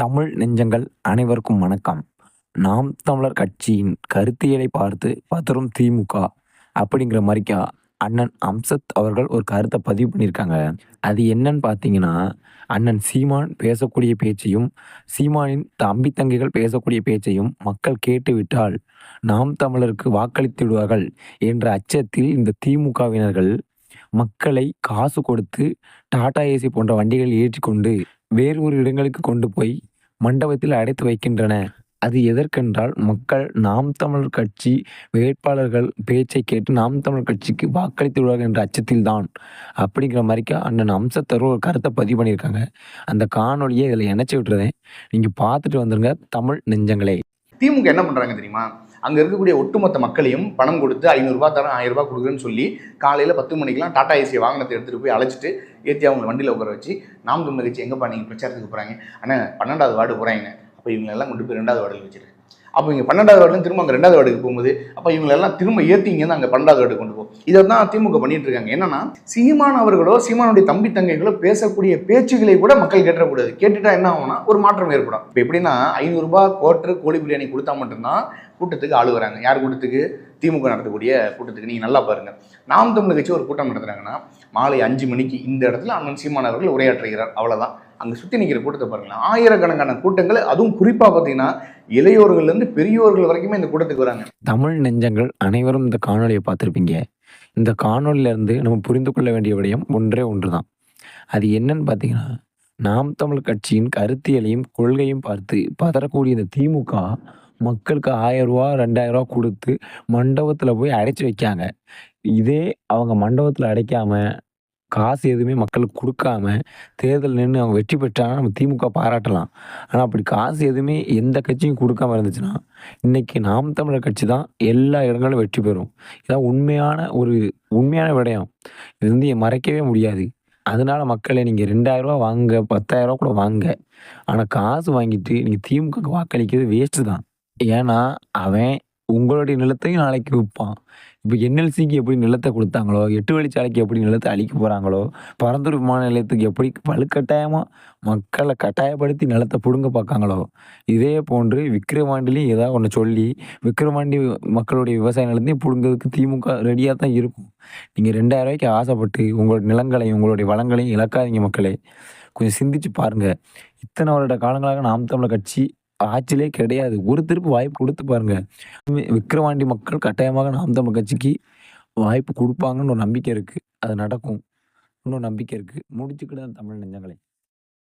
தமிழ் நெஞ்சங்கள் அனைவருக்கும் வணக்கம். நாம் தமிழர் கட்சியின் கருத்தியலை பார்த்து பதறும் திமுக அப்படிங்கிற மாதிரிக்கா அண்ணன் அம்சத் அவர்கள் ஒரு கருத்தை பதிவு பண்ணியிருக்காங்க. அது என்னன்னு பார்த்தீங்கன்னா அண்ணன் சீமான் பேசக்கூடிய பேச்சையும் சீமானின் தம்பி தங்கைகள் பேசக்கூடிய பேச்சையும் மக்கள் கேட்டுவிட்டால் நாம் தமிழருக்கு வாக்களித்து விடுவார்கள் என்ற அச்சத்தில் இந்த திமுகவினர்கள் மக்களை காசு கொடுத்து டாடா ஏசி போன்ற வண்டிகள் ஏற்றிக்கொண்டு வேறு ஒரு இடங்களுக்கு கொண்டு போய் மண்டபத்தில் அடைத்து வைக்கின்றன. அது எதற்கென்றால் மக்கள் நாம் தமிழர் கட்சி வேட்பாளர்கள் பேச்சை கேட்டு நாம் தமிழர் கட்சிக்கு வாக்களித்து விடுவார்கள் என்ற அச்சத்தில் தான் அப்படிங்கிற மாதிரிக்கா அண்ணன் அம்சத்தரும் ஒரு கருத்தை பதிவு பண்ணியிருக்காங்க. அந்த காணொலியை இதில் இணைச்சி விட்டுறதேன் நீங்கள் பார்த்துட்டு வந்துருங்க தமிழ் நெஞ்சங்களே. திமுக என்ன பண்ணுறாங்க தெரியுமா? அங்கே இருக்கக்கூடிய ஒட்டுமொத்த மக்களையும் பணம் கொடுத்து ஐநூறுரூபா தரேன் ஆயிரம் ரூபாய் கொடுக்குறேன்னு சொல்லி காலையில் பத்து மணிக்கெல்லாம் டாடா ஏசி வாகனத்தை எடுத்துகிட்டு போய் அழைச்சிட்டு ஏற்றி அவங்க வண்டியில் உட்கார வச்சு நாம் தமிழ் கட்சி எங்கப்பா நீங்கள் பிரச்சாரத்துக்கு போகிறாங்க ஆனால் பன்னெண்டாவது வார்டு போகிறாங்க அப்போ இவங்களெல்லாம் கொண்டு போய் ரெண்டாவது வார்டில் வச்சிரு அப்போ இங்கே பன்னெண்டாவது வார்டுல திரும்ப அங்கே ரெண்டாவது வார்டுக்கு போகும்போது அப்போ இவங்களெல்லாம் திரும்ப திரும்ப இங்கேருந்து அங்கே பன்னெண்டாவது வார்டு கொண்டு போகும். இதை தான் திமுக பண்ணிட்டு இருக்காங்க. என்னன்னா சீமான் அவர்களோ சீமானுடைய தம்பி தங்கைகளோ பேசக்கூடிய பேச்சுகளை கூட மக்கள் கேட்டக்கூடாது கேட்டுட்டா என்ன ஆகும்னா ஒரு மாற்றம் ஏற்படும். இப்போ எப்படின்னா ஐநூறுரூபா கோட்டர் கோழி பிரியாணி கொடுத்தா மட்டும்தான் கூட்டத்துக்கு ஆளு வராங்க. யார் கூட்டத்துக்கு? திமுக நடத்தக்கூடிய கூட்டத்துக்கு நீங்கள் நல்லா பாருங்க. நாம் தமிழ் கட்சி ஒரு கூட்டம் நடத்துறாங்கன்னா மாலை அஞ்சு மணிக்கு இந்த இடத்துல அண்ணன் சீமான் அவர்கள் உரையாற்றுகிறார். அவ்வளவுதான். அங்கே சுற்றி நிற்கிற கூட்டத்தை பாருங்களேன். ஆயிரக்கணக்கான கூட்டங்கள் அதுவும் குறிப்பாக பார்த்தீங்கன்னா இளையோர்கள்லேருந்து பெரியோர்கள் வரைக்குமே இந்த கூட்டத்துக்கு வராங்க. தமிழ் நெஞ்சங்கள் அனைவரும் இந்த காணொலியை பார்த்துருப்பீங்க. இந்த காணொலியிலேருந்து நம்ம புரிந்து கொள்ள வேண்டிய விடயம் ஒன்றே ஒன்று தான் அது என்னன்னு பார்த்தீங்கன்னா நாம் தமிழ் கட்சியின் கருத்தியலையும் கொள்கையும் பார்த்து பதறக்கூடிய இந்த திமுக மக்களுக்கு ஆயிரம் ரூபா ரெண்டாயிரம் ரூபா கொடுத்து மண்டபத்தில் போய் அடைச்சி வைக்காங்க. இதே அவங்க மண்டபத்தில் அடைக்காம காசு எதுவுமே மக்களுக்கு கொடுக்காம தேர்தல் நின்று அவங்க வெற்றி பெற்றாங்கன்னா நம்ம திமுக பாராட்டலாம். ஆனால் அப்படி காசு எதுவுமே எந்த கட்சியும் கொடுக்காம இருந்துச்சுன்னா இன்னைக்கு நாம் தமிழர் கட்சி தான் எல்லா இடங்களும் வெற்றி பெறும். இதான் உண்மையான ஒரு உண்மையான விடயம். இது வந்து மறைக்கவே முடியாது. அதனால மக்களை நீங்கள் ரெண்டாயிரரூவா வாங்க பத்தாயிரரூவா கூட வாங்க. ஆனால் காசு வாங்கிட்டு நீங்கள் திமுக வாக்களிக்கிறது வேஸ்ட்டு தான். ஏன்னா அவன் உங்களுடைய நிலத்தையும் நாளைக்கு விற்பான். இப்போ என்எல்சிக்கு எப்படி நிலத்தை கொடுத்தாங்களோ எட்டு வழிச்சாலைக்கு எப்படி நிலத்தை அழிக்க போகிறாங்களோ பரந்தூர் விமான நிலையத்துக்கு எப்படி வலுக்கட்டாயமாக மக்களை கட்டாயப்படுத்தி நிலத்தை பிடுங்க பார்க்காங்களோ இதே போன்று விக்கிரவாண்டிலையும் ஏதாவது ஒன்று சொல்லி விக்கிரவாண்டி மக்களுடைய விவசாய நிலத்தையும் பிடுங்கிறதுக்கு திமுக ரெடியாக தான் இருக்கும். நீங்கள் ரெண்டாயிரம் ரூபாய்க்கு ஆசைப்பட்டு உங்களோட நிலங்களையும் உங்களுடைய வளங்களையும் இழக்காதீங்க மக்களே. கொஞ்சம் சிந்திச்சு பாருங்கள் இத்தனை வருட காலங்களாக நாம் தமிழர் கட்சி ஆட்சியிலே கிடையாது. ஒரு திருப்பு வாய்ப்பு கொடுத்து பாருங்க. விக்கிரவாண்டி மக்கள் கட்டாயமாக நாம் தமிழ் கட்சிக்கு வாய்ப்பு கொடுப்பாங்கன்னு ஒரு நம்பிக்கை இருக்குது அது நடக்கும். இன்னும் நம்பிக்கை இருக்குது முடிச்சுக்கிட்டு தமிழ் நெஞ்சங்களே.